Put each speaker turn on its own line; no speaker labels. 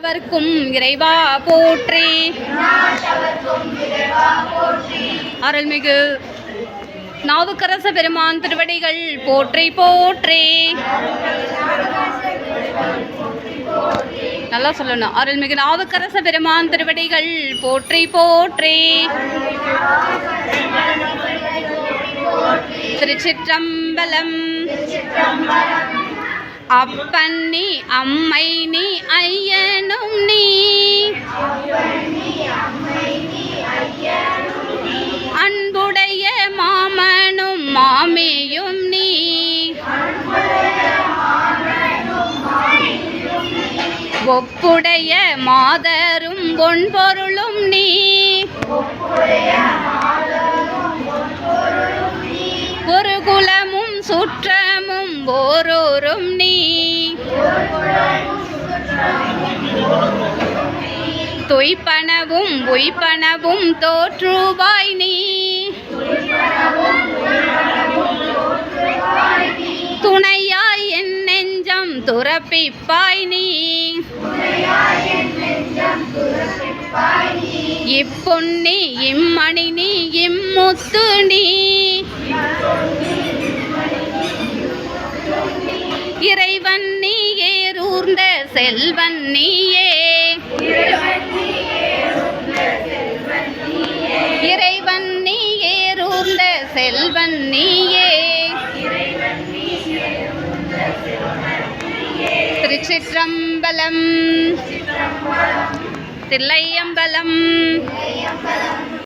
அவர்க்கும் இறைவா போற்றி. அருள்மிகு நாவுக்கரச பெருமான் திருவடிகள் போற்றி போற்றி. நல்லா சொல்லணும். அருள்மிகு நாவுக்கரச பெருமான் திருவடிகள் போற்றி போற்றி. திருச்சிற்றம்பலம். அப்பன் நீ அம்மை நீ ஐயனும் நீ. அன்புடைய மாமனும் மாமியும் நீ. ஒப்புடைய மாதரும் பொன்பொருளும் நீ. ஒரு குலமும் சுற்ற ஓரோரும் நீ. தொய்ப்பனவும் பொய்ப்பனவும் தோற்றுவாய் நீ. துணையாய் என் நெஞ்சம் துறப்பிப்பாய் நீ. இப்பொன்னி இம்மணி நீ இம்முத்து நீ. இறைவன் நீயே ஏறூர்ந்த செல்வன் நீயே இறைவன் நீயே ஏறூர்ந்த செல்வன் நீயே திருச்சிற்றம்பலம் தில்லையம்பலம்